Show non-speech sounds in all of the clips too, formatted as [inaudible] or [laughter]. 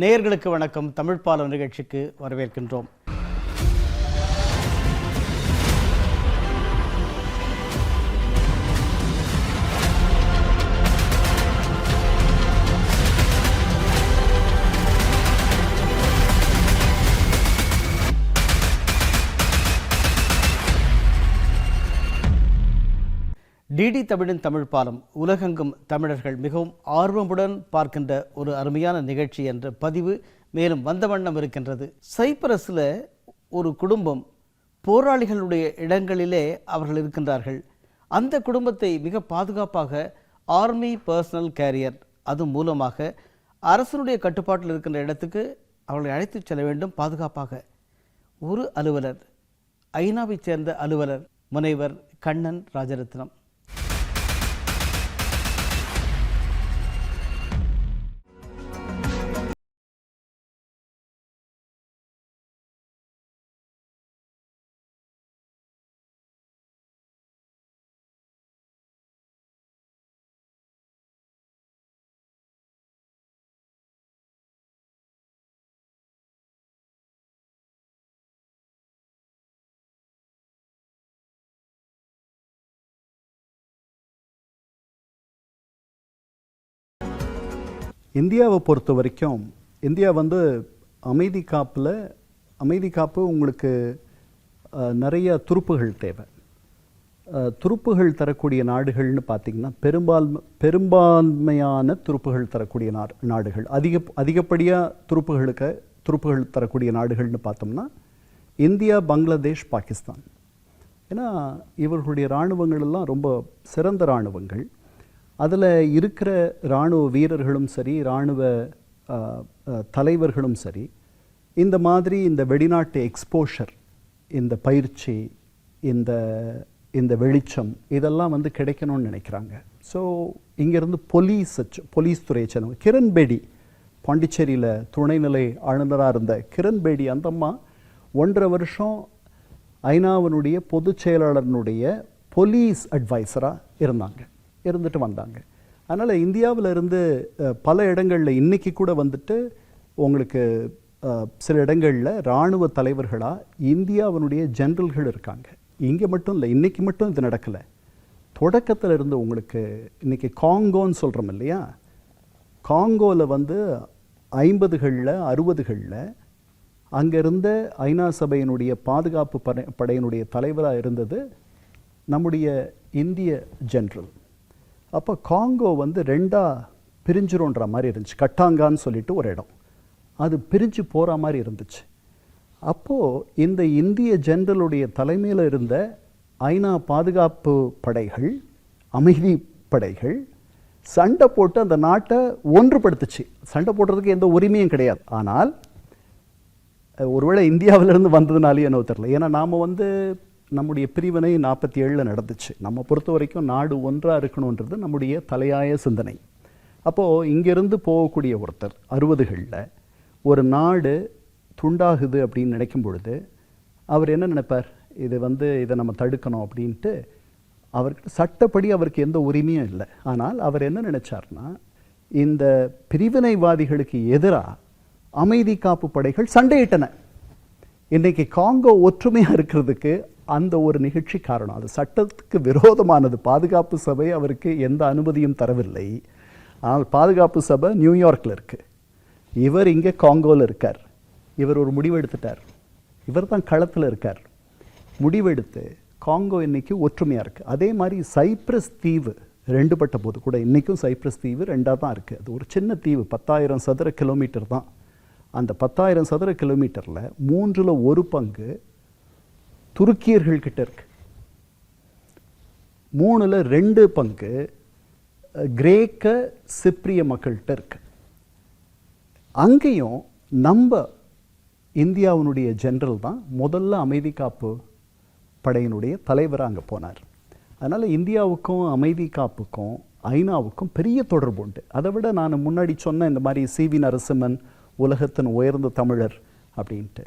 நேயர்களுக்கு வணக்கம். தமிழ்ப்பாலம் நிகழ்ச்சிக்கு வரவேற்கின்றோம். டிடி தமிழின் தமிழ் பாலம் உலகெங்கும் தமிழர்கள் மிகவும் ஆர்வமுடன் பார்க்கின்ற ஒரு அருமையான நிகழ்ச்சி என்ற பதிவு மேலும் வந்த வண்ணம் இருக்கின்றது. சைப்ரஸில் ஒரு குடும்பம் போராளிகளுடைய இடங்களிலே அவர்கள் இருக்கின்றார்கள். அந்த குடும்பத்தை மிக பாதுகாப்பாக ஆர்மி பர்சனல் கேரியர் அது மூலமாக அரசனுடைய கட்டுப்பாட்டில் இருக்கின்ற இடத்துக்கு அவர்களை அழைத்துச் செல்ல வேண்டும். பாதுகாப்பாக ஒரு அலுவலர் ஐநாவைச் சேர்ந்த அலுவலர் முனைவர் கண்ணன் ராஜரத்னம். இந்தியாவை பொறுத்த வரைக்கும் இந்தியா வந்து அமைதி காப்பில் அமைதி காப்பு உங்களுக்கு நிறைய துருப்புகள் தேவை. துருப்புகள் தரக்கூடிய நாடுகள்னு பார்த்தீங்கன்னா பெரும்பால் பெரும்பான்மையான துருப்புகள் தரக்கூடிய நா நாடுகள். அதிக அதிகப்படியாக துருப்புகளுக்கு துருப்புகள் தரக்கூடிய நாடுகள்னு பார்த்தோம்னா இந்தியா பங்களாதேஷ் பாகிஸ்தான். ஏன்னா இவர்களுடைய இராணுவங்கள் எல்லாம் ரொம்ப சிறந்த இராணுவங்கள். அதில் இருக்கிற இராணுவ வீரர்களும் சரி இராணுவ தலைவர்களும் சரி இந்த மாதிரி இந்த வெளிநாட்டு எக்ஸ்போஷர் இந்த பயிற்சி இந்த இந்த வெளிச்சம் இதெல்லாம் வந்து கிடைக்கணும்னு நினைக்கிறாங்க. ஸோ இங்கேருந்து போலீஸ் போலீஸ் துறையை சேர்ந்தவங்க கிரண் பேடி பாண்டிச்சேரியில் துணைநிலை ஆளுநராக இருந்த கிரண் பேடி ஒன்றரை வருஷம் ஐநாவினுடைய பொதுச் செயலாளர்னுடைய போலீஸ் அட்வைசராக இருந்தாங்க. இருந்துட்டு வந்தாங்க. அதனால் இந்தியாவில் இருந்து பல இடங்களில் இன்றைக்கி கூட வந்துட்டு உங்களுக்கு சில இடங்களில் இராணுவ தலைவர்களாக இந்தியாவினுடைய ஜென்ரல்கள் இருக்காங்க. இங்கே மட்டும் இல்லை இன்றைக்கி மட்டும் இது நடக்கலை. தொடக்கத்தில் இருந்து உங்களுக்கு இன்னைக்கு காங்கோன்னு சொல்கிறோம் இல்லையா? காங்கோவில் வந்து ஐம்பதுகளில் அறுபதுகளில் அங்கே இருந்த ஐநா சபையினுடைய பாதுகாப்பு படை படையினுடைய தலைவராக இருந்தது நம்முடைய இந்திய ஜென்ரல். அப்போ காங்கோ வந்து ரெண்டாக பிரிஞ்சிரும்ன்ற மாதிரி இருந்துச்சு. கட்டாங்கான்னு சொல்லிட்டு ஒரு இடம். அது பிரிஞ்சு போகிற மாதிரி இருந்துச்சு. அப்போது இந்த இந்திய ஜெனரலுடைய தலைமையில் இருந்த ஐநா பாதுகாப்பு படைகள் அமைதி படைகள் சண்டை போட்டு அந்த நாட்டை ஒன்றுபடுத்துச்சு. சண்டை போடுறதுக்கு எந்த உரிமையும் கிடையாது. ஆனால் ஒருவேளை இந்தியாவிலிருந்து வந்ததுனாலே என்னவோ தெரியல. ஏன்னா நாம் வந்து நம்முடைய பிரிவினை நாற்பத்தி ஏழில் நடந்துச்சு. நம்ம பொறுத்த வரைக்கும் நாடு ஒன்றாக இருக்கணுன்றது நம்முடைய தலையாய சிந்தனை. அப்போது இங்கேருந்து போகக்கூடிய ஒருத்தர் அறுபதுகளில் ஒரு நாடு துண்டாகுது அப்படின்னு நினைக்கும் பொழுது அவர் என்ன நினைப்பார்? இது வந்து இதை நம்ம தடுக்கணும் அப்படின்ட்டு அவருக்கு சட்டப்படி அவருக்கு எந்த உரிமையும் இல்லை. ஆனால் அவர் என்ன நினைச்சார்னா இந்த பிரிவினைவாதிகளுக்கு எதிராக அமைதி காப்பு படைகள் சண்டையிட்டன. இன்றைக்கி காங்கோ ஒற்றுமையாக இருக்கிறதுக்கு அந்த ஒரு நிகழ்ச்சி காரணம். அது சட்டத்துக்கு விரோதமானது. பாதுகாப்பு சபை அவருக்கு எந்த அனுமதியும் தரவில்லை. ஆனால் பாதுகாப்பு சபை நியூயார்க்கில் இருக்குது இவர் இங்கே காங்கோவில் இருக்கார். இவர் ஒரு முடிவெடுத்துட்டார். இவர் தான் களத்தில் இருக்கார். முடிவெடுத்து காங்கோ இன்னைக்கு ஒற்றுமையாக இருக்குது அதே மாதிரி சைப்ரஸ் தீவு ரெண்டு பட்ட போது கூட இன்றைக்கும் சைப்ரஸ் தீவு ரெண்டாக தான் இருக்குது அது ஒரு சின்ன தீவு. பத்தாயிரம் சதுர கிலோமீட்டர் தான். அந்த பத்தாயிரம் சதுர கிலோமீட்டரில் மூன்றில் ஒரு பங்கு துருக்கியர்கள் கிட்ட இருக்கு. மூணில் ரெண்டு பங்கு கிரேக்க சிப்ரிய மக்கள்கிட்ட இருக்கு. அங்கேயும் நம்ம இந்தியாவினுடைய ஜென்ரல் தான் முதல்ல அமைதி காப்பு படையினுடைய தலைவராக அங்கே போனார். அதனால் இந்தியாவுக்கும் அமைதி காப்புக்கும் ஐநாவுக்கும் பெரிய தொடர்பு உண்டு. அதை விட நான் முன்னாடி சொன்ன இந்த மாதிரி சிவி நரசிம்மன் உலகத்தின் உயர்ந்த தமிழர் அப்படின்ட்டு.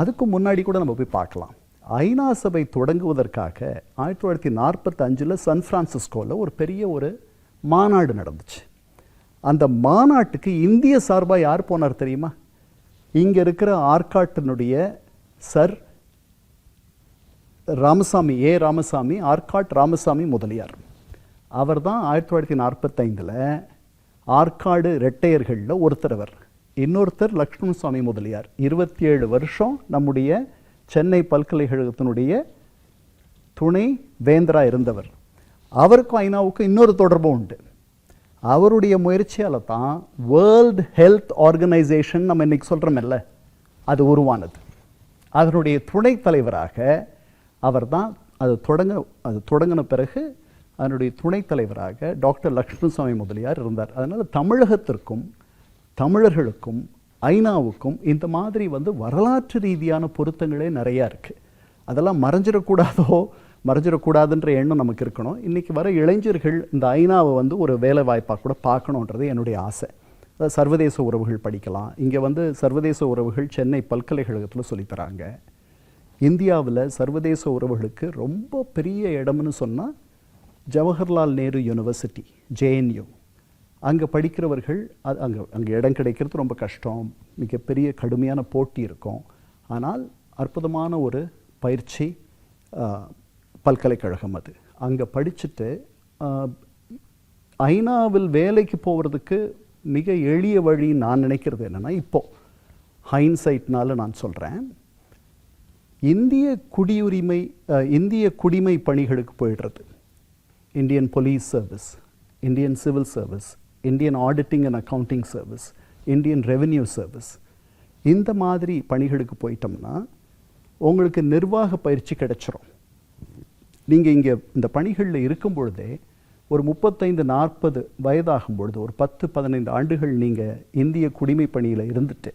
அதுக்கு முன்னாடி கூட நம்ம போய் பார்க்கலாம். ஐநா சபை தொடங்குவதற்காக ஆயிரத்தி தொள்ளாயிரத்தி நாற்பத்தஞ்சில் சான் ஃப்ரான்சிஸ்கோவில் ஒரு பெரிய ஒரு மாநாடு நடந்துச்சு. அந்த மாநாட்டுக்கு இந்திய சார்பாக யார் போனார் தெரியுமா? இங்கே இருக்கிற ஆர்காட்டினுடைய சர் ராமசாமி ஏ ராமசாமி ஆர்காட் ராமசாமி முதலியார். அவர் தான் ஆயிரத்தி தொள்ளாயிரத்தி நாற்பத்தைந்தில் ஆற்காடு ரெட்டையர்களில் ஒருத்தர் அவர். இன்னொருத்தர் லக்ஷ்மண சுவாமி முதலியார். இருபத்தி ஏழு வருஷம் நம்முடைய சென்னை பல்கலைக்கழகத்தினுடைய துணை வேந்தரா இருந்தவர். அவருக்கும் ஐநாவுக்கும் இன்னொரு தொடர்பும் உண்டு. அவருடைய முயற்சியால் தான் வேர்ல்ட் ஹெல்த் ஆர்கனைசேஷன் நம்ம இன்றைக்கி சொல்கிறோமில்ல அது உருவானது. அதனுடைய துணைத் தலைவராக அவர் தான் அது தொடங்க அது தொடங்கின பிறகு அதனுடைய துணைத் தலைவராக டாக்டர் லக்ஷ்மணசாமி முதலியார் இருந்தார். அதனால் தமிழகத்திற்கும் தமிழர்களுக்கும் ஐநாவுக்கும் இந்த மாதிரி வந்து வரலாற்று ரீதியான பொருத்தங்களே நிறையா இருக்குது அதெல்லாம் மறைஞ்சிடக்கூடாதோ மறைஞ்சிடக்கூடாதுன்ற எண்ணம் நமக்கு இருக்கணும். இன்றைக்கி வர இளைஞர்கள் இந்த ஐநாவை வந்து ஒரு வேலை வாய்ப்பாக கூட பார்க்கணுன்றது என்னுடைய ஆசை. அதாவது சர்வதேச உறவுகள் படிக்கலாம். இங்கே வந்து சர்வதேச உறவுகள் சென்னை பல்கலைக்கழகத்தில் சொல்லித்தராங்க. இந்தியாவில் சர்வதேச உறவுகளுக்கு ரொம்ப பெரிய இடம்னு சொன்னால் ஜவஹர்லால் நேரு யூனிவர்சிட்டி ஜேஎன்யூ அங்கே படிக்கிறவர்கள் அது அங்கே அங்கே இடம் கிடைக்கிறது ரொம்ப கஷ்டம். மிகப்பெரிய கடுமையான போட்டி இருக்கும். ஆனால் அற்புதமான ஒரு பயிற்சி பல்கலைக்கழகம் அது. அங்கே படிச்சுட்டு ஐநாவில் வேலைக்கு போகிறதுக்கு மிக எளிய வழி நான் நினைக்கிறது என்னென்னா இப்போ. ஹைன்சைட்னால நான் சொல்கிறேன் இந்திய குடியுரிமை இந்திய குடிமை பணிகளுக்கு போயிடுறது. Indian police service Indian civil service Indian auditing and accounting service Indian revenue service இந்த மாதிரி பணிகளுக்கு போயிட்டோம்னா உங்களுக்கு நிர்வாக பயிற்சி கிடைச்சிரும். நீங்கள் இங்கே இந்த பணிகளில் இருக்கும் பொழுதே ஒரு முப்பத்தைந்து நாற்பது வயதாகும் பொழுது ஒரு பத்து பதினைந்து ஆண்டுகள் நீங்கள் இந்திய குடிமை பணியில் இருந்துட்டு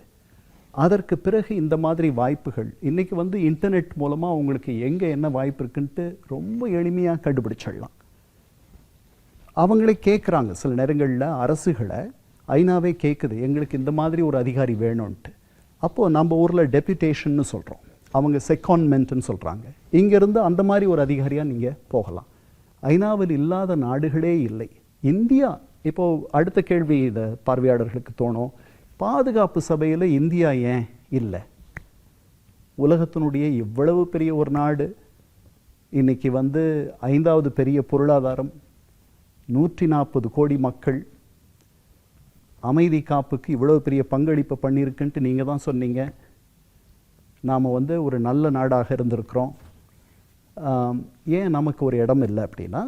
அதற்கு பிறகு இந்த மாதிரி வாய்ப்புகள் இன்றைக்கி வந்து இன்டர்நெட் மூலமாக உங்களுக்கு எங்கே என்ன வாய்ப்பு இருக்குன்ட்டு ரொம்ப எளிமையாக கண்டுபிடிச்சிடலாம். அவங்களே கேட்குறாங்க சில நேரங்களில் அரசுகளை ஐநாவே கேட்குது எங்களுக்கு இந்த மாதிரி ஒரு அதிகாரி வேணும்ன்ட்டு. அப்போது நம்ம ஊரில் டெப்யூட்டேஷன்னு சொல்கிறோம் அவங்க செக்கான்மெண்ட்னு சொல்கிறாங்க இங்கேருந்து அந்த மாதிரி ஒரு அதிகாரியாக நீங்கள் போகலாம். ஐநாவில் இல்லாத நாடுகளே இல்லை. இந்தியா இப்போது அடுத்த கேள்வி இதை பார்வையாளர்களுக்கு தோணும். பாதுகாப்பு சபையில் இந்தியா ஏன் இல்லை? உலகத்தினுடைய இவ்வளவு பெரிய ஒரு நாடு. இன்றைக்கி வந்து ஐந்தாவது பெரிய பொருளாதாரம். நூற்றி நாற்பது கோடி மக்கள் அமைதி காப்புக்கு இவ்வளோ பெரிய பங்களிப்பு பண்ணியிருக்குன்ட்டு நீங்கள் தான் சொன்னீங்க. நாம் வந்து ஒரு நல்ல நாடாக இருந்திருக்கிறோம். ஏன் நமக்கு ஒரு இடம் இல்லை அப்படின்னா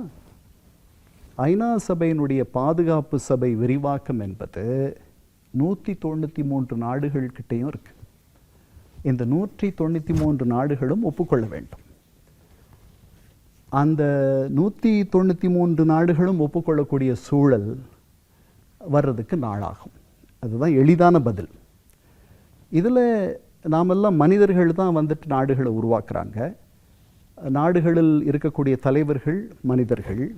ஐநா சபையினுடைய பாதுகாப்பு சபை விரிவாக்கம் என்பது நூற்றி தொண்ணூற்றி மூன்று நாடுகள்கிட்டையும் இருக்குது இந்த நூற்றி தொண்ணூற்றி மூன்று நாடுகளும் ஒப்புக்கொள்ள வேண்டும். அந்த நூற்றி தொண்ணூற்றி மூன்று நாடுகளும் ஒப்புக்கொள்ளக்கூடிய சூழல் வர்றதுக்கு நாளாகும். அதுதான் எளிதான பதில். இதில் நாமெல்லாம் மனிதர்கள் தான் வந்துட்டு நாடுகளை உருவாக்குறாங்க. நாடுகளில் இருக்கக்கூடிய தலைவர்கள் மனிதர்கள்.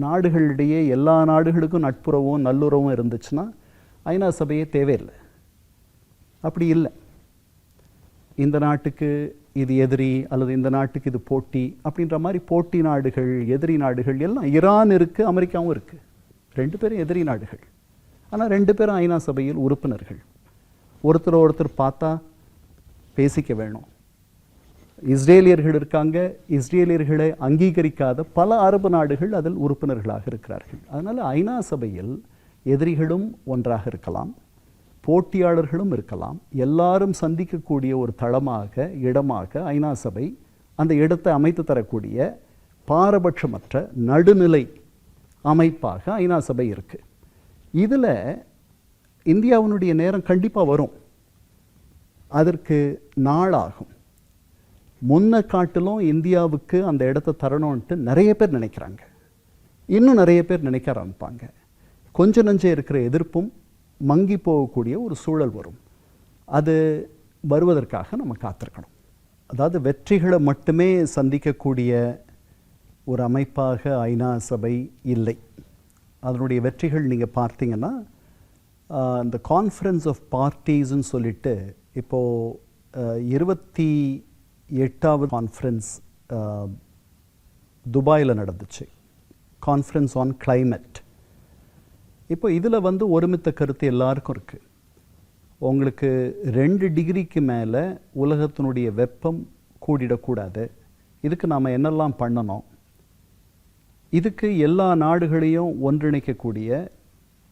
நாடுகளிடையே எல்லா நாடுகளுக்கும் நட்புறவும் நல்லுறவும் இருந்துச்சுன்னா ஐநா சபையே தேவையில்லை. அப்படி இல்லை. இந்த நாட்டுக்கு இது எதிரி அல்லது இந்த நாட்டுக்கு இது போட்டி அப்படின்ற மாதிரி போட்டி நாடுகள் எதிரி நாடுகள் எல்லாம் ஈரான் இருக்குது அமெரிக்காவும் இருக்குது ரெண்டு பேரும் எதிரி நாடுகள். ஆனால் ரெண்டு பேரும் ஐநா சபையில் உறுப்பினர்கள். ஒருத்தர் ஒருத்தர் பார்த்தா பேசிக்க வேணும். இஸ்ரேலியர்கள் இருக்காங்க இஸ்ரேலியர்களை அங்கீகரிக்காத பல அரபு நாடுகள் அதில் உறுப்பினர்களாக இருக்கிறார்கள். அதனால் ஐநா சபையில் எதிரிகளும் ஒன்றாக இருக்கலாம். போட்டியாளர்களும் இருக்கலாம். எல்லாரும் சந்திக்கக்கூடிய ஒரு தளமாக இடமாக ஐநா சபை அந்த இடத்தை அமைத்து தரக்கூடிய பாரபட்சமற்ற நடுநிலை அமைப்பாக ஐநா சபை இருக்குது இதில் இந்தியாவினுடைய நேரம் கண்டிப்பாக வரும். அதற்கு நாளாகும். முன்ன காட்டிலும் இந்தியாவுக்கு அந்த இடத்த தரணும்ன்ட்டு நிறைய பேர் நினைக்கிறாங்க. இன்னும் நிறைய பேர் நினைக்க ஆரம்பிப்பாங்க. கொஞ்ச நஞ்சே இருக்கிற எதிர்ப்பும் மங்கி போகக்கூடிய ஒரு சூழல் வரும். அது வருவதற்காக நம்ம காத்திருக்கணும். அதாவது வெற்றிகளை மட்டுமே சந்திக்கக்கூடிய ஒரு அமைப்பாக ஐநா சபை இல்லை. அதனுடைய வெற்றிகள் நீங்கள் பார்த்தீங்கன்னா இந்த கான்ஃபரன்ஸ் ஆஃப் பார்ட்டிஸ்ன்னு சொல்லிட்டு இப்போது இருபத்தி எட்டாவது கான்ஃபரன்ஸ் துபாயில் நடந்துச்சு. கான்ஃபரன்ஸ் ஆன் கிளைமேட் இப்போ இதில் வந்து ஒருமித்த கருத்து எல்லாருக்கும் இருக்குது உங்களுக்கு ரெண்டு டிகிரிக்கு மேலே உலகத்தினுடைய வெப்பம் கூடிடக்கூடாது. இதுக்கு நாம் என்னெல்லாம் பண்ணணும்? இதுக்கு எல்லா நாடுகளையும் ஒன்றிணைக்கக்கூடிய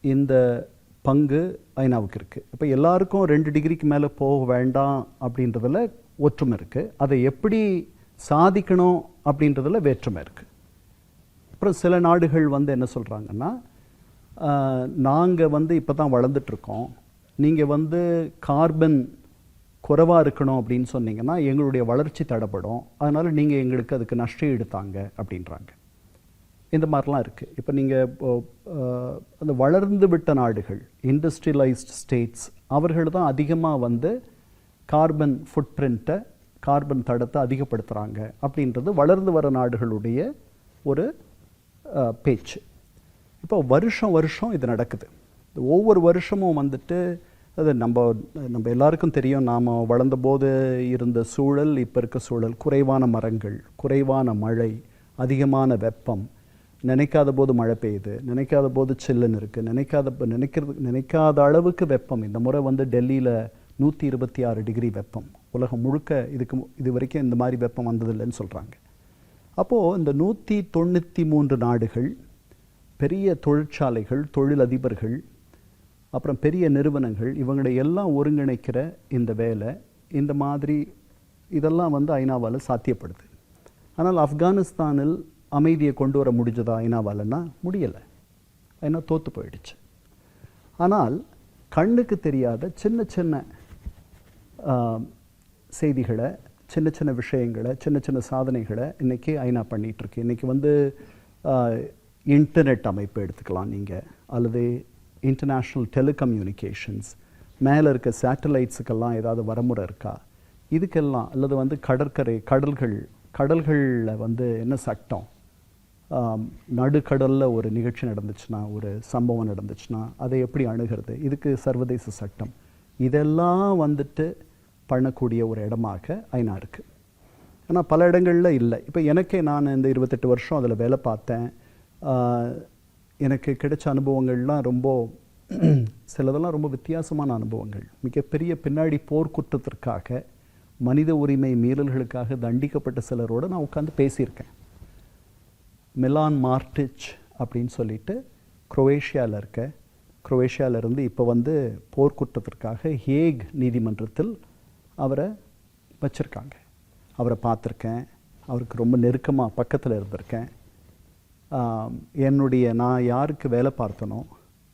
இந்த பங்கு ஐநாவுக்கு இருக்குது இப்போ எல்லாருக்கும் ரெண்டு டிகிரிக்கு மேலே போக வேண்டாம் அப்படின்றதில் ஒற்றுமை இருக்குது அதை எப்படி சாதிக்கணும் அப்படின்றதில் வேற்றுமை இருக்குது அப்புறம் சில நாடுகள் வந்து என்ன சொல்கிறாங்கன்னா நாங்கள் வந்து இப்போ தான் வளர்ந்துட்டுருக்கோம். நீங்கள் வந்து கார்பன் குறைவாக இருக்கணும் அப்படின்னு சொன்னீங்கன்னா எங்களுடைய வளர்ச்சி தடைப்படும் அதனால் நீங்கள் எங்களுக்கு அதுக்கு நஷ்டம் எடுத்தாங்க அப்படின்றாங்க. இந்த மாதிரிலாம் இருக்குது இப்போ நீங்கள் அந்த வளர்ந்து விட்ட நாடுகள் இண்டஸ்ட்ரியலைஸ்ட் ஸ்டேட்ஸ் அவர்கள் தான் அதிகமாக வந்து கார்பன் ஃபுட் பிரிண்ட்டை கார்பன் தடத்தை அதிகப்படுத்துகிறாங்க அப்படின்றது வளர்ந்து வர நாடுகளுடைய ஒரு பேச்சு. இப்போ வருஷம் வருஷம் இது நடக்குது. ஒவ்வொரு வருஷமும் வந்துட்டு அது நம்ம நம்ம எல்லாருக்கும் தெரியும் நாம் வளர்ந்தபோது இருந்த சூழல் இப்போ இருக்க சூழல் குறைவான மரங்கள் குறைவான மழை அதிகமான வெப்பம் நினைக்காத போது மழை பெய்யுது நினைக்காத போது சில்லுன்னு இருக்குது நினைக்காத நினைக்கிறது நினைக்காத அளவுக்கு வெப்பம். இந்த முறை வந்து டெல்லியில் நூற்றி இருபத்தி ஆறு டிகிரி வெப்பம். உலகம் முழுக்க இதுக்கு இது வரைக்கும் இந்த மாதிரி வெப்பம் வந்ததில்லைன்னு சொல்கிறாங்க அப்போது இந்த நூற்றி தொண்ணூற்றி மூன்று நாடுகள் பெரிய தொழிற்சாலைகள் தொழிலதிபர்கள் அப்புறம் பெரிய நிறுவனங்கள் இவங்களை எல்லாம் ஒருங்கிணைக்கிற இந்த வேலை இந்த மாதிரி இதெல்லாம் வந்து ஐநாவால் சாத்தியப்படுது. ஆனால் ஆப்கானிஸ்தானில் அமைதியை கொண்டு வர முடிஞ்சதா ஐநாவாலன்னா முடியலை. ஐநா தோற்று போயிடுச்சு. ஆனால் கண்ணுக்கு தெரியாத சின்ன சின்ன செய்திகளை சின்ன சின்ன விஷயங்களை சின்ன சின்ன சாதனைகளை இன்றைக்கி ஐநா பண்ணிகிட்ருக்கு இன்றைக்கி வந்து இன்டர்நெட் அமைப்பு எடுத்துக்கலாம் நீங்கள் அல்லது இன்டர்நேஷ்னல் டெலிகம்யூனிகேஷன்ஸ் மேலே இருக்க சேட்டலைட்ஸுக்கெல்லாம் ஏதாவது வரமுறை இருக்கா? இதுக்கெல்லாம் அல்லது வந்து கடற்கரை கடல்கள் கடல்களில் வந்து என்ன சட்டம்? நடுக்கடலில் ஒரு நிகழ்ச்சி நடந்துச்சுன்னா ஒரு சம்பவம் நடந்துச்சுன்னா அதை எப்படி அணுகிறது? இதுக்கு சர்வதேச சட்டம். இதெல்லாம் வந்துட்டு பண்ணக்கூடிய ஒரு இடமாக ஐநா இருக்குது ஆனால் பல இடங்களில் இல்லை. இப்போ எனக்கே நான் இந்த இருபத்தெட்டு வருஷம் அதில் வேலை பார்த்தேன். எனக்கு கிடைச்ச அனுபவங்கள்லாம் ரொம்ப சிலதெல்லாம் ரொம்ப வித்தியாசமான அனுபவங்கள். மிகப்பெரிய பின்னாடி போர்க்குற்றத்திற்காக மனித உரிமை மீறல்களுக்காக தண்டிக்கப்பட்ட சிலரோடு நான் உட்காந்து பேசியிருக்கேன். மிலான் மார்டிச் அப்படின்னு சொல்லிட்டு குரோவேஷியாவில் இருக்க குரோவேஷியால இருந்து இப்போ வந்து போர்க்குற்றத்திற்காக ஹேக் நீதிமன்றத்தில் அவரை வச்சுருக்காங்க. அவரை பார்த்துருக்கேன். அவருக்கு ரொம்ப நெருக்கமாக பக்கத்தில் இருந்திருக்கேன். என்னுடைய நான் யாருக்கு வேலை பார்த்தனோ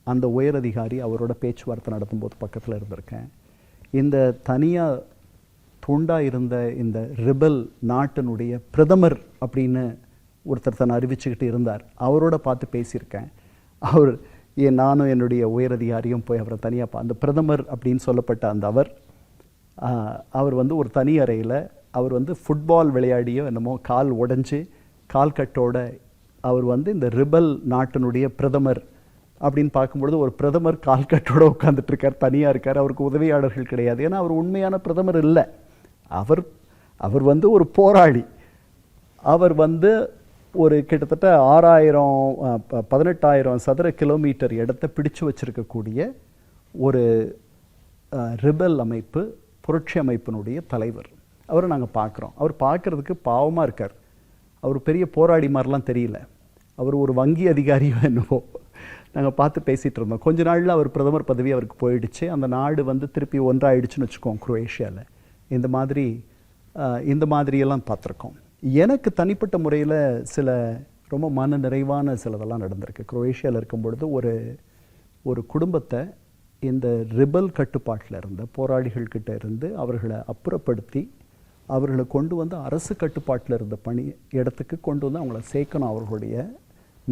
அந்த உயர் அதிகாரி அவரோட பேச்சுவார்த்தை நடத்தும்போது பக்கத்தில் இருந்திருக்கேன். இந்த தனியாக துண்டாக இருந்த இந்த ரிபல் நாட்டினுடைய பிரதமர் அப்படின்னு ஒருத்தர் தன்னை அறிவிச்சுக்கிட்டு இருந்தார். அவரோட பார்த்து பேசியிருக்கேன். அவர் ஏன் நானும் என்னுடைய உயரதிகாரியும் போய் அவரை தனியாக பா அந்த பிரதமர் அப்படின்னு சொல்லப்பட்ட அந்த அவர் அவர் வந்து ஒரு தனி அறையில் அவர் வந்து ஃபுட்பால் விளையாடியோ என்னமோ கால் உடஞ்சி கால் கட்டோட அவர் வந்து இந்த ரிபல் நாட்டினுடைய பிரதமர் அப்படின்னு பார்க்கும்பொழுது ஒரு பிரதமர் கால்கட்டோடு உட்காந்துட்டு இருக்கார் தனியாக இருக்கார் அவருக்கு உதவியாளர்கள் கிடையாது. ஏன்னா அவர் உண்மையான பிரதமர் இல்லை. அவர் அவர் வந்து ஒரு போராளி. அவர் வந்து ஒரு கிட்டத்தட்ட ஆறாயிரம் ப- பதினெட்டாயிரம் சதுர கிலோமீட்டர் இடத்தை பிடிச்சு வச்சிருக்கக்கூடிய ஒரு ரிபல் அமைப்பு புரட்சி அமைப்பினுடைய தலைவர். அவரை நாங்கள் பார்க்குறோம். அவர் பார்க்கறதுக்கு பாவமாக இருக்கார். அவர் பெரிய போராடி மாதிரிலாம் தெரியல. அவர் ஒரு வங்கி அதிகாரியோ [laughs] என்னவோ. நாங்கள் பார்த்து பேசிகிட்டு இருந்தோம். கொஞ்ச நாளில் அவர் பிரதமர் பதவி அவருக்கு போயிடுச்சு. அந்த நாடு வந்து திருப்பி ஒன்றாயிடுச்சுன்னு வச்சுக்கோங்க குரோவேஷியாவில் இந்த மாதிரி இந்த மாதிரியெல்லாம் பார்த்துருக்கோம். எனக்கு தனிப்பட்ட முறையில் சில ரொம்ப மன நிறைவான சிலதெல்லாம் நடந்திருக்கு. குரோவேஷியாவில் இருக்கும் பொழுது ஒரு ஒரு குடும்பத்தை இந்த ரிபல் கட்டுப்பாட்டில் இருந்த போராளிகள்கிட்ட இருந்து அவர்களை அப்புறப்படுத்தி அவர்களை கொண்டு வந்து அரசு கட்டுப்பாட்டில் இருந்த பணி இடத்துக்கு கொண்டு வந்து அவங்கள சேர்க்கணும். அவர்களுடைய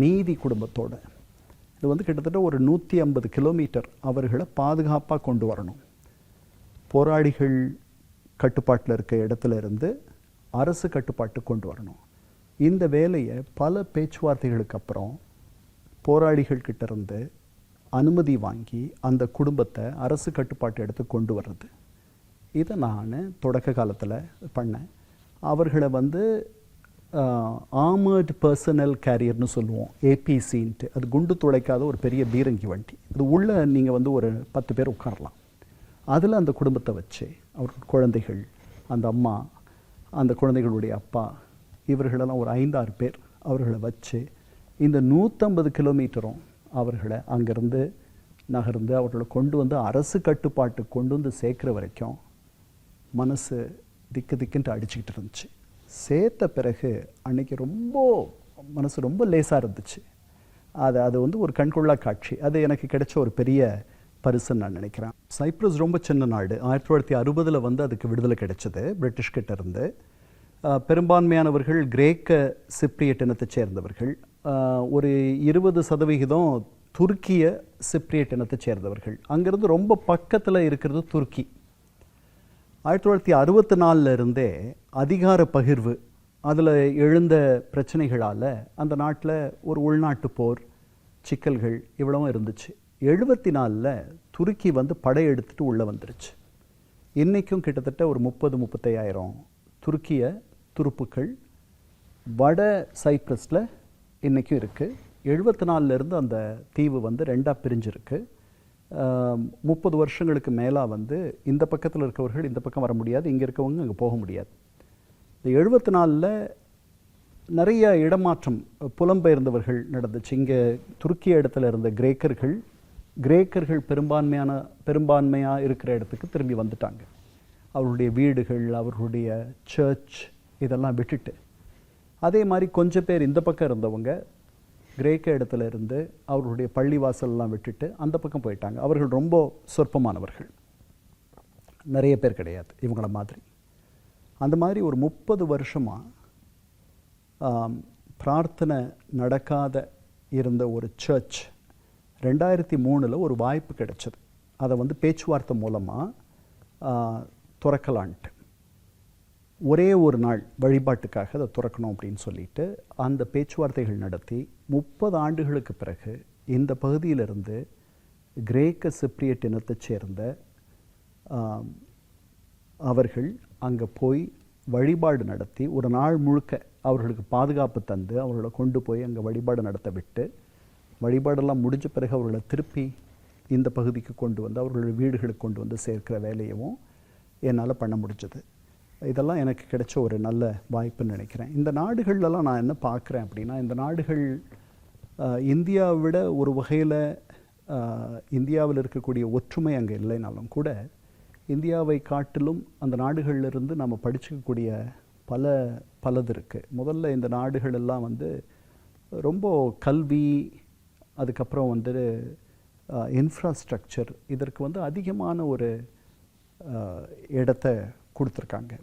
நீதி குடும்பத்தோடு. இது வந்து கிட்டத்தட்ட ஒரு நூற்றி ஐம்பது கிலோமீட்டர் அவர்களை பாதுகாப்பாக கொண்டு வரணும். போராளிகள் கட்டுப்பாட்டில் இருக்க இடத்துல இருந்து அரசு கட்டுப்பாட்டு கொண்டு வரணும். இந்த வேலையை பல பேச்சுவார்த்தைகளுக்கு அப்புறம் போராளிகள் கிட்ட இருந்து அனுமதி வாங்கி அந்த குடும்பத்தை அரசு கட்டுப்பாட்டு எடுத்து கொண்டு வர்றது. இதை நான் தொடக்க காலத்தில் பண்ணேன். அவர்களை வந்து ஆமர்டு பர்சனல் கேரியர்னு சொல்லுவோம். ஏபிசின்ட்டு அது குண்டு துளைக்காத ஒரு பெரிய பீரங்கி வண்டி. அது உள்ளே நீங்கள் வந்து ஒரு பத்து பேர் உட்காரலாம். அதில் அந்த குடும்பத்தை வச்சு அவர் குழந்தைகள் அந்த அம்மா அந்த குழந்தைகளுடைய அப்பா இவர்களெல்லாம் ஒரு ஐந்தாறு பேர் அவர்களை வச்சு இந்த நூற்றம்பது கிலோமீட்டரும் அவர்களை அங்கேருந்து நகர்ந்து அவர்களை கொண்டு வந்து அரசு கட்டுப்பாட்டு கொண்டு வந்து சேர்க்குற வரைக்கும் மனசு திக்கு திக்குன்ட்டு அடிச்சுக்கிட்டு இருந்துச்சு. சேர்த்த பிறகு அன்னைக்கு ரொம்ப மனசு ரொம்ப லேசாக இருந்துச்சு. அது அது வந்து ஒரு கண்கொள்ளா காட்சி. அது எனக்கு கிடைச்ச ஒரு பெரிய பரிசுன்னு நான் நினைக்கிறேன். சைப்ரஸ் ரொம்ப சின்ன நாடு. ஆயிரத்தி தொள்ளாயிரத்தி அறுபதில் வந்து அதுக்கு விடுதலை கிடைச்சது பிரிட்டிஷ்கிட்ட இருந்து. பெரும்பான்மையானவர்கள் கிரேக்க சிப்ரியட் இனத்தைச் சேர்ந்தவர்கள். ஒரு இருபது சதவிகிதம் துருக்கிய சிப்ரியட் இனத்தைச் சேர்ந்தவர்கள். அங்கேருந்து ரொம்ப பக்கத்தில் இருக்கிறது துருக்கி. ஆயிரத்தி தொள்ளாயிரத்தி அறுபத்தி நாலில் இருந்தே அதிகார பகிர்வு அதில் எழுந்த பிரச்சனைகளால் அந்த நாட்டில் ஒரு உள்நாட்டு போர் சிக்கல்கள் இவ்வளவும் இருந்துச்சு. எழுபத்தி நாலில் துருக்கி வந்து படையெடுத்துட்டு உள்ளே வந்துருச்சு. இன்றைக்கும் கிட்டத்தட்ட ஒரு முப்பது முப்பத்தையாயிரம் துருக்கிய துருப்புக்கள் வட சைப்ரஸில் இன்றைக்கும் இருக்குது எழுபத்தி நாலுலேருந்து அந்த தீவு வந்து ரெண்டாக பிரிஞ்சிருக்கு. முப்பது வருஷங்களுக்கு மேலாக வந்து இந்த பக்கத்தில் இருக்கவர்கள் இந்த பக்கம் வர முடியாது இங்கே இருக்கவங்க அங்கே போக முடியாது. இந்த எழுபத்தி நாலில் நிறைய இடமாற்றம் புலம்பெயர்ந்தவர்கள் நடந்துச்சு. இங்கே துருக்கிய இடத்துல இருந்த கிரேக்கர்கள் கிரேக்கர்கள் பெரும்பான்மையான பெரும்பான்மையாக இருக்கிற இடத்துக்கு திரும்பி வந்துட்டாங்க. அவர்களுடைய வீடுகள் அவர்களுடைய சர்ச் இதெல்லாம் விட்டுட்டு. அதே மாதிரி கொஞ்சம் பேர் இந்த பக்கம் இருந்தவங்க கிரேக்க இடத்துல இருந்து அவர்களுடைய பள்ளிவாசல்லாம் விட்டுட்டு அந்த பக்கம் போயிட்டாங்க. அவர்கள் ரொம்ப சொற்பமானவர்கள். நிறைய பேர் கிடையாது இவங்கள மாதிரி. அந்த மாதிரி ஒரு முப்பது வருஷமாக பிரார்த்தனை நடக்காத இருந்த ஒரு சர்ச் ரெண்டாயிரத்தி மூணில் ஒரு வாய்ப்பு கிடைச்சது. அதை வந்து பேச்சுவார்த்தை மூலமாக துறக்கலான்ட்டு. ஒரே ஒரு நாள் வழிபாட்டுக்காக அதை துறக்கணும் அப்படின்னு சொல்லிட்டு அந்த பேச்சுவார்த்தைகள் நடத்தி முப்பது ஆண்டுகளுக்கு பிறகு இந்த பகுதியிலிருந்து கிரேக்க சிப்ரியட் இனத்தைச் சேர்ந்த அவர்கள் அங்கே போய் வழிபாடு நடத்தி ஒரு நாள் முழுக்க அவர்களுக்கு பாதுகாப்பு தந்து அவர்களை கொண்டு போய் அங்கே வழிபாடு நடத்த விட்டு வழிபாடெல்லாம் முடிஞ்ச பிறகு அவர்களை திருப்பி இந்த பகுதிக்கு கொண்டு வந்து அவர்களுடைய வீடுகளுக்கு கொண்டு வந்து சேர்க்கிற வேலையவும் என்னால் பண்ண முடிஞ்சது. இதெல்லாம் எனக்கு கிடைச்ச ஒரு நல்ல வாய்ப்புன்னு நினைக்கிறேன். இந்த நாடுகள்லாம் நான் என்ன பார்க்குறேன் அப்படின்னா இந்த நாடுகள் இந்தியாவை விட ஒரு வகையில் இந்தியாவில் இருக்கக்கூடிய ஒற்றுமை அங்கே இல்லைனாலும் கூட இந்தியாவை காட்டிலும் அந்த நாடுகளிலிருந்து நம்ம படிச்சுக்கக்கூடிய பல பலது இருக்குது முதல்ல இந்த நாடுகள் எல்லாம் வந்து ரொம்ப கல்வி அதுக்கப்புறம் வந்து இன்ஃப்ராஸ்ட்ரக்சர் இதற்கு வந்து அதிகமான ஒரு இடத்த கொடுத்துருக்காங்க.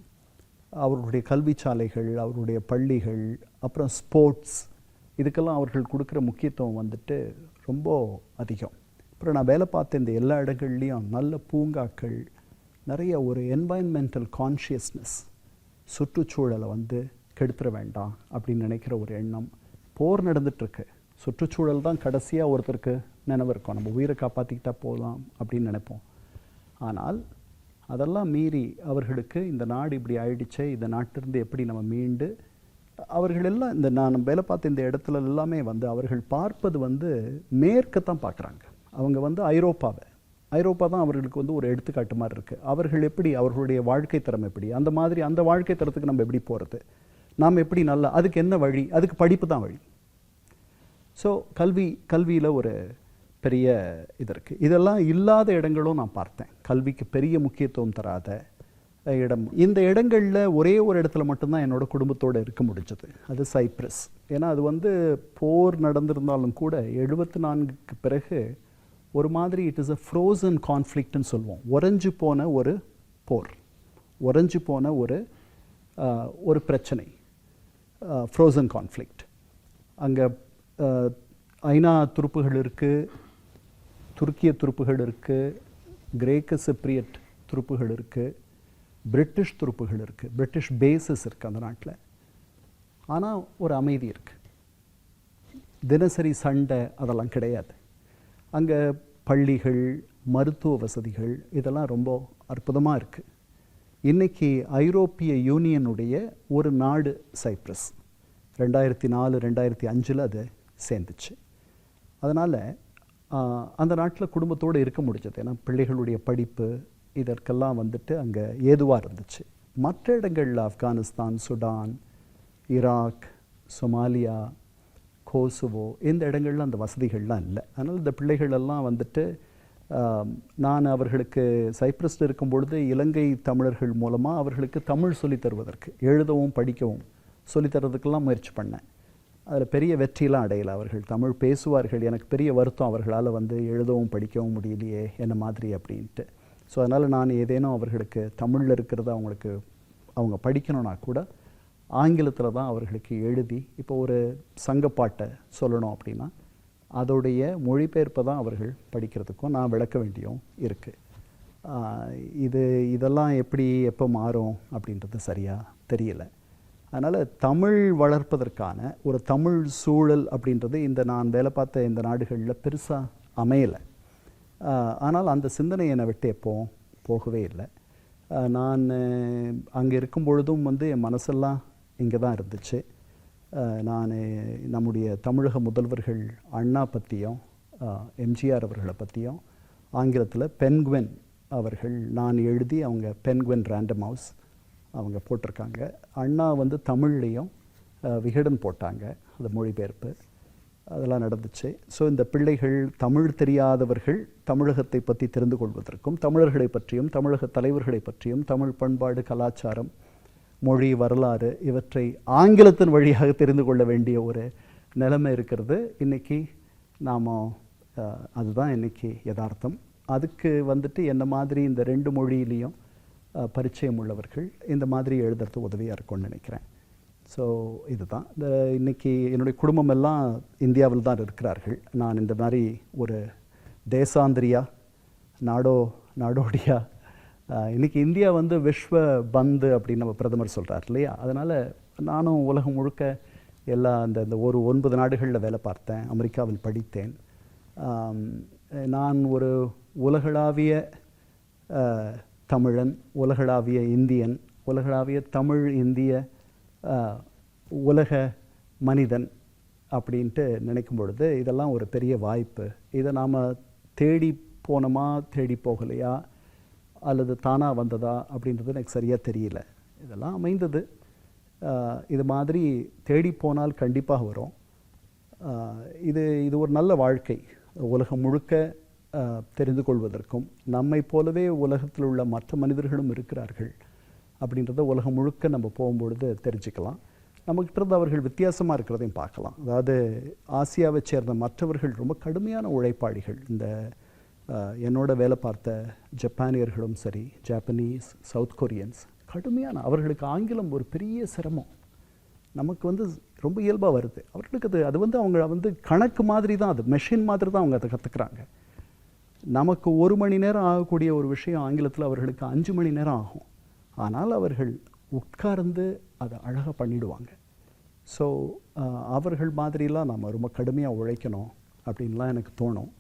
அவர்களுடைய கல்வி சாலைகள் அவருடைய பள்ளிகள் அப்புறம் ஸ்போர்ட்ஸ் இதுக்கெல்லாம் அவர்கள் கொடுக்குற முக்கியத்துவம் வந்துட்டு ரொம்ப அதிகம். அப்புறம் நான் வேலை பார்த்த இந்த எல்லா இடங்கள்லையும் நல்ல பூங்காக்கள் நிறைய ஒரு என்வாயன்மெண்டல் கான்ஷியஸ்னஸ் சுற்றுச்சூழலை வந்து கெடுத்துட வேண்டாம் அப்படின்னு நினைக்கிற ஒரு எண்ணம் போர் நடந்துகிட்ருக்கு சுற்றுச்சூழல் தான் கடைசியாக ஒருத்தருக்கு நினைவு இருக்கும். நம்ம உயிரை காப்பாற்றிக்கிட்டா போகலாம் அப்படின்னு நினைப்போம். ஆனால் அதெல்லாம் மீறி அவர்களுக்கு இந்த நாடு இப்படி ஆயிடுச்சே இந்த நாட்டிலிருந்து எப்படி நம்ம மீண்டு அவர்கள் எல்லாம் இந்த நான் வேலை பார்த்த இந்த இடத்துல எல்லாமே வந்து அவர்கள் பார்ப்பது வந்து மேற்கத்தான் பார்க்குறாங்க. அவங்க வந்து ஐரோப்பாவை ஐரோப்பா தான் அவர்களுக்கு வந்து ஒரு எடுத்துக்காட்டு மாதிரி இருக்குது அவர்கள் எப்படி அவர்களுடைய வாழ்க்கை தரம் எப்படி அந்த மாதிரி அந்த வாழ்க்கை தரத்துக்கு நம்ம எப்படி போகிறது நாம் எப்படி நல்லா அதுக்கு என்ன வழி அதுக்கு படிப்பு தான் வழி. ஸோ கல்வி கல்வியில் ஒரு பெரிய இது இருக்குது இதெல்லாம் இல்லாத இடங்களும் நான் பார்த்தேன். கல்விக்கு பெரிய முக்கியத்துவம் தராத இடம். இந்த இடங்களில் ஒரே ஒரு இடத்துல மட்டும்தான் என்னோட குடும்பத்தோடு இருக்க முடிஞ்சது. அது சைப்ரஸ். ஏன்னா அது வந்து போர் நடந்திருந்தாலும் கூட எழுபத்தி நான்குக்கு பிறகு ஒரு மாதிரி இட் இஸ் அ ஃப்ரோசன் கான்ஃப்ளிக்ட்னு சொல்லுவோம். உறைஞ்சு போன ஒரு போர். உறைஞ்சு போன ஒரு ஒரு பிரச்சனை. ஃப்ரோசன் கான்ஃப்ளிக்ட் அங்கே ஐநா துருப்புகள் இருக்குது துருக்கிய துருப்புகள் இருக்குது கிரேக்க சிப்ரியட் துருப்புகள் இருக்குது பிரிட்டிஷ் துருப்புகள் இருக்குது பிரிட்டிஷ் பேசஸ் இருக்குது அந்த நாட்டில். ஆனால் ஒரு அமைதி இருக்குது தினசரி சண்டை அதெல்லாம் கிடையாது. அங்கே பள்ளிகள் மருத்துவ வசதிகள் இதெல்லாம் ரொம்ப அற்புதமாக இருக்குது இன்றைக்கி ஐரோப்பிய யூனியனுடைய ஒரு நாடு சைப்ரஸ். ரெண்டாயிரத்தி நாலு ரெண்டாயிரத்தி அஞ்சில் அது சேர்ந்துச்சு. அதனால் அந்த நாட்டில் குடும்பத்தோடு இருக்க முடிஞ்சது. ஏன்னா பிள்ளைகளுடைய படிப்பு இதற்கெல்லாம் வந்துட்டு அங்கே ஏதுவாக இருந்துச்சு. மற்ற இடங்களில் Afghanistan Sudan Iraq Somalia Kosovo இந்த இடங்கள்ல அந்த வசதிகள்லாம் இல்லை. அதனால் இந்த பிள்ளைகள் எல்லாம் வந்துட்டு நான் அவர்களுக்கு சைப்ரஸில் இருக்கும் பொழுது இலங்கை தமிழர்கள் மூலமாக அவர்களுக்கு தமிழ் சொல்லித் தருவதற்கு எழுதவும் படிக்கவும் சொல்லித் தர்றதுக்கெல்லாம் முயற்சி பண்ணேன். அதில் பெரிய வெற்றிலாம் அடையலை அவர்கள். தமிழ் பேசுவார்கள் எனக்கு பெரிய வருத்தம் அவர்களால் வந்து எழுதவும் படிக்கவும் முடியலையே என்ன மாதிரி அப்படின்ட்டு. ஸோ அதனால் நான் ஏதேனும் அவர்களுக்கு தமிழில் இருக்கிறத அவங்களுக்கு அவங்க படிக்கணும்னா கூட ஆங்கிலத்தில் தான் அவர்களுக்கு எழுதி இப்போ ஒரு சங்கப்பாட்டை சொல்லணும் அப்படின்னா அதோடைய மொழிபெயர்ப்பை தான் அவர்கள் படிக்கிறதுக்கும் நான் விளக்க வேண்டியும் இருக்குது இது இதெல்லாம் எப்படி எப்போ மாறும் அப்படின்றது சரியாக தெரியலை. அதனால் தமிழ் வளர்ப்பதற்கான ஒரு தமிழ் சூழல் அப்படின்றது இந்த நான் வேலை பார்த்த இந்த நாடுகளில் பெருசாக அமையலை. ஆனால் அந்த சிந்தனை என்னை விட்டு எப்போ போகவே இல்லை. நான் அங்கே இருக்கும் பொழுதும் வந்து என் மனசெல்லாம் இங்கே தான் இருந்துச்சு. நான் நம்முடைய தமிழக முதல்வர்கள் அண்ணா பற்றியும் எம்ஜிஆர் அவர்களை பற்றியும் ஆங்கிலத்தில் பென்குவென் அவர்கள் நான் எழுதி அவங்க பென்குவன் ரேண்டம் ஹவுஸ் அவங்க போட்டிருக்காங்க. அண்ணா வந்து தமிழ்லேயும் விகடன் போட்டாங்க. அந்த மொழிபெயர்ப்பு. அதெல்லாம் நடந்துச்சு. ஸோ இந்த பிள்ளைகள் தமிழ் தெரியாதவர்கள் தமிழகத்தை பற்றி தெரிந்து கொள்வதற்கும் தமிழர்களை பற்றியும் தமிழக தலைவர்களை பற்றியும் தமிழ் பண்பாடு கலாச்சாரம் மொழி வரலாறு இவற்றை ஆங்கிலத்தின் வழியாக தெரிந்து கொள்ள வேண்டிய ஒரு நிலைமை இருக்கிறது. இன்னைக்கு நாம் அதுதான் இன்றைக்கி யதார்த்தம். அதுக்கு வந்துட்டு என்ன மாதிரி இந்த ரெண்டு மொழியிலையும் பரிச்சயம் உள்ளவர்கள் இந்த மாதிரி எழுதுறது உதவியாக இருக்கும்னு நினைக்கிறேன். ஸோ இதுதான். இந்த இன்றைக்கி என்னுடைய குடும்பமெல்லாம் இந்தியாவில் தான் இருக்கிறார்கள். நான் இந்த மாதிரி ஒரு தேசாந்திரியா நாடோ நாடோடியா இன்றைக்கி இந்தியா வந்து விஸ்வ பந்து அப்படின்னு நம்ம பிரதமர் சொல்கிறார் இல்லையா? அதனால் நானும் உலகம் முழுக்க எல்லா அந்த இந்த ஒரு ஒன்பது நாடுகளில் வேலை பார்த்தேன். அமெரிக்காவில் படித்தேன். நான் ஒரு உலகளாவிய தமிழன் உலகளாவிய இந்தியன் உலகளாவிய தமிழ் இந்திய உலக மனிதன் அப்படின்ட்டு நினைக்கும் பொழுது இதெல்லாம் ஒரு பெரிய வாய்ப்பு. இதை நாம் தேடி போனோமா தேடி போகலையா அல்லது தானாக வந்ததா அப்படின்றது எனக்கு சரியாக தெரியல. இதெல்லாம் அமைந்தது. இது மாதிரி தேடி போனால் கண்டிப்பாக வரும். இது இது ஒரு நல்ல வாழ்க்கை. உலகம் முழுக்க தெரிந்து கொள்வதற்கும் நம்மை போலவே உலகத்தில் உள்ள மற்ற மனிதர்களும் இருக்கிறார்கள் அப்படின்றத உலகம் முழுக்க நம்ம போகும்பொழுது தெரிஞ்சுக்கலாம். நம்மகிட்ட அவர்கள் வித்தியாசமாக இருக்கிறதையும் பார்க்கலாம். அதாவது ஆசியாவை சேர்ந்த மற்றவர்கள் ரொம்ப கடுமையான உழைப்பாளிகள். இந்த என்னோட வேலை பார்த்த ஜப்பானியர்களும் சரி ஜாப்பனீஸ் சவுத் கொரியன்ஸ் கடுமையான அவர்களுக்கு ஆங்கிலம் ஒரு பெரிய சிரமம். நமக்கு வந்து ரொம்ப இயல்பாக வருது. அவர்களுக்கு அது அது வந்து அவங்க வந்து கணக்கு மாதிரி தான் அது மெஷின் மாதிரி தான் அவங்க அதை கற்றுக்குறாங்க நமக்கு ஒரு மணி நேரம் ஆகக்கூடிய ஒரு விஷயம் ஆங்கிலத்தில் அவர்களுக்கு அஞ்சு மணி நேரம் ஆகும். ஆனால் அவர்கள் உட்கார்ந்து அதை அழகாக பண்ணிடுவாங்க. ஸோ அவர்கள் மாதிரிலாம் நம்ம ரொம்ப கடுமையாக உழைக்கணும் அப்படின்லாம் எனக்கு தோணும்.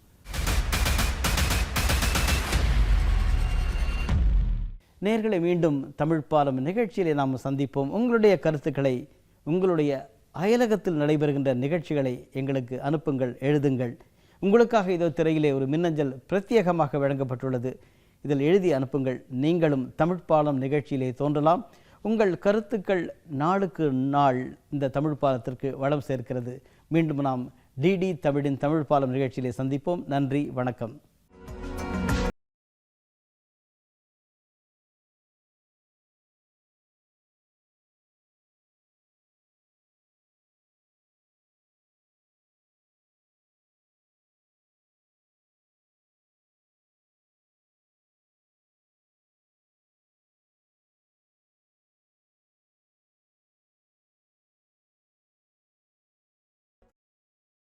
நேர்களை மீண்டும் தமிழ் பாலம் நிகழ்ச்சியிலே நாம் சந்திப்போம். உங்களுடைய கருத்துக்களை உங்களுடைய அயலகத்தில் நடைபெறுகின்ற நிகழ்ச்சிகளை எங்களுக்கு அனுப்புங்கள் எழுதுங்கள். உங்களுக்காக இதோ திரையிலே ஒரு மின்னஞ்சல் பிரத்யேகமாக வழங்கப்பட்டுள்ளது. இதில் எழுதி அனுப்புங்கள். நீங்களும் தமிழ் பாலம் நிகழ்ச்சியிலே தோன்றலாம். உங்கள் கருத்துக்கள் நாளுக்கு நாள் இந்த தமிழ் பாலத்திற்கு வளம் சேர்க்கிறது. மீண்டும் நாம் டிடி தமிழின் தமிழ் பாலம் நிகழ்ச்சியிலே சந்திப்போம். நன்றி. வணக்கம்.